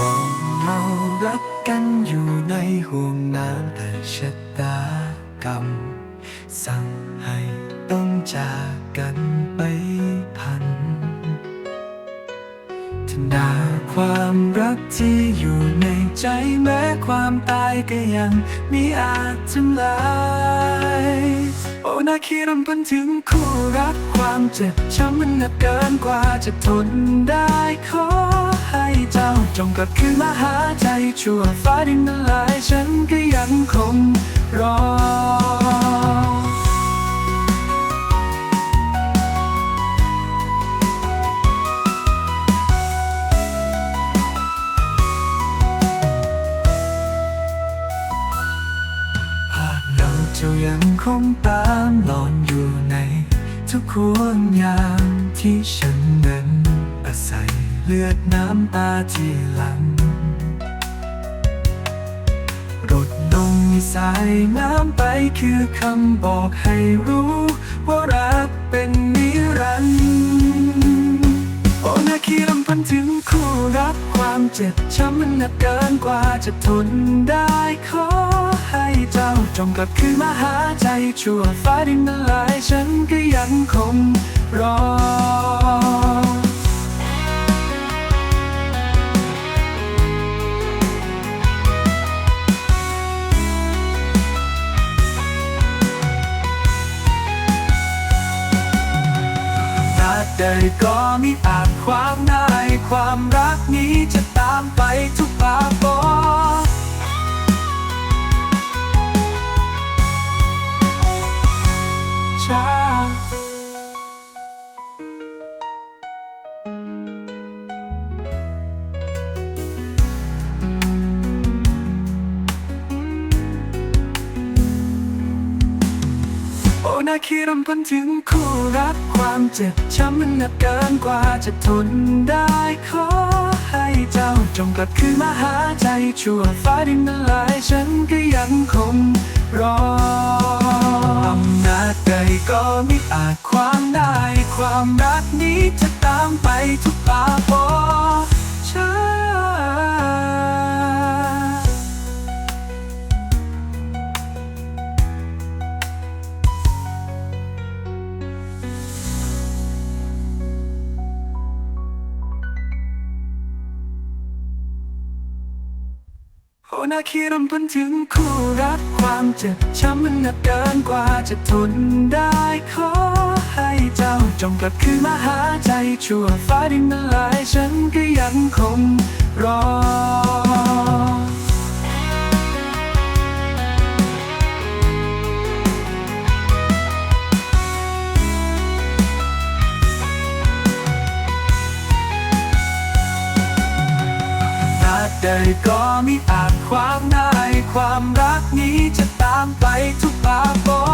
มองรักกันอยู่ในห่วงน้ำแต่ชะตากรรม สั่งให้ต้องจากกันไปพันธนาความรักที่อยู่ในใจแม้ความตายก็ยังมีอาจทำลายโอ้นาคีรำพันถึงคู่รักความเจ็บช้ำมันหนักเกินกว่าจะทนได้ขอ เจ้าจงกลับคืนมาหาใจชั่วฟ้าดินละลายฉันก็ยังคงรอภาพเราเจ้ายังคงตามหลอนอยู่ใน ทุกห่วงยามที่ฉันนั้นอาศัย เลือดน้ำตาที่หลังรดลงสายน้ำไปคือคำบอกให้รู้ ว่ารักเป็นนิรันดร์โอ้นาคีรำพันถึงคู่รักความเจ็บช้ำมันหนักเกินกว่าจะทนได้ขอให้เจ้าจงกลับคืนมาหาใจชั่วฟ้าดินละลายฉันก็ยังคงรอ ใดก็มีอาจความนายความรักนี้จะตามไปทุกปาบอชา โอ้นาคีรำพันถึงคู่รักความเจ็บช้ำมันหนักเกินกว่าจะทนได้ขอให้เจ้าจงกลับคืนมาหาใจชั่วฟ้าดินละลายฉันก็ยังคง นาคีรำพันถึงคู่รักความเจ็บช้ำมันหนักเกินกว่าจะทนได้ขอให้เจ้าจงกลับคืนมาหาใจชั่วฟ้าดินละลายฉันก็ยังคงรอ รักใดก็มีอาจความง่ายความรักนี้จะตามไปทุกปากบอก